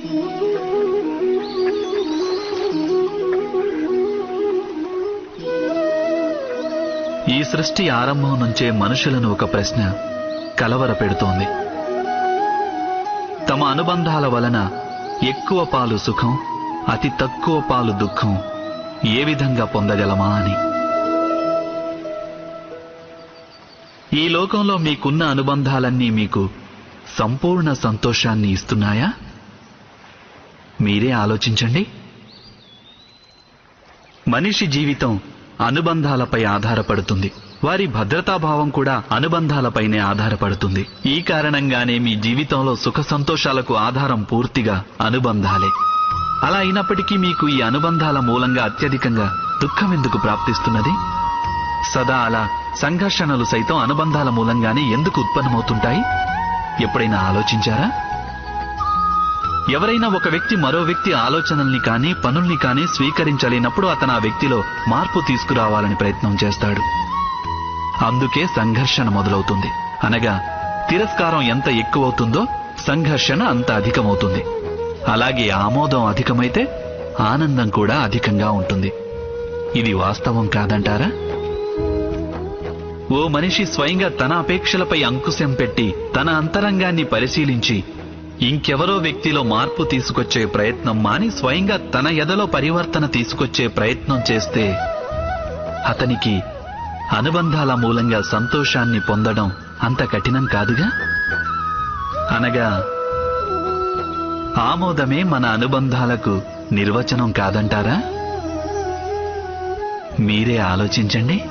ఈ సృష్టి ఆరంభం నుంచే మనుషులను ఒక ప్రశ్న కలవర పెడుతోంది. తమ అనుబంధాల వలన ఎక్కువ పాలు సుఖం అతి తక్కువ పాలు దుఃఖం ఏ విధంగా పొందగలమా అని. ఈ లోకంలో మీకున్న అనుబంధాలన్నీ మీకు సంపూర్ణ సంతోషాన్ని ఇస్తున్నాయా? మీరే ఆలోచించండి. మనిషి జీవితం అనుబంధాలపై ఆధారపడుతుంది. వారి భద్రతాభావం కూడా అనుబంధాలపైనే ఆధారపడుతుంది. ఈ కారణంగానే మీ జీవితంలో సుఖ సంతోషాలకు ఆధారం పూర్తిగా అనుబంధాలే. అలా అయినప్పటికీ మీకు ఈ అనుబంధాల మూలంగా అత్యధికంగా దుఃఖం ఎందుకు ప్రాప్తిస్తున్నది? సదా అలా సంఘర్షణలు సైతం అనుబంధాల మూలంగానే ఎందుకు ఉత్పన్నమవుతుంటాయి? ఎప్పుడైనా ఆలోచించారా? ఎవరైనా ఒక వ్యక్తి మరో వ్యక్తి ఆలోచనల్ని కానీ పనుల్ని కానీ స్వీకరించలేనప్పుడు అతను ఆ వ్యక్తిలో మార్పు తీసుకురావాలని ప్రయత్నం చేస్తాడు. అందుకే సంఘర్షణ మొదలవుతుంది. అనగా తిరస్కారం ఎంత ఎక్కువవుతుందో సంఘర్షణ అంత అధికమవుతుంది. అలాగే ఆమోదం అధికమైతే ఆనందం కూడా అధికంగా ఉంటుంది. ఇది వాస్తవం కాదంటారా? ఓ మనిషి స్వయంగా తన అపేక్షలపై అంకుశం పెట్టి తన అంతరంగాన్ని పరిశీలించి ఇంకెవరో వ్యక్తిలో మార్పు తీసుకొచ్చే ప్రయత్నం మాని స్వయంగా తన ఎదలో పరివర్తన తీసుకొచ్చే ప్రయత్నం చేస్తే అతనికి అనుబంధాల మూలంగా సంతోషాన్ని పొందడం అంత కఠినం కాదుగా? అనగా ఆమోదమే మన అనుబంధాలకు నిర్వచనం కాదంటారా? మీరే ఆలోచించండి.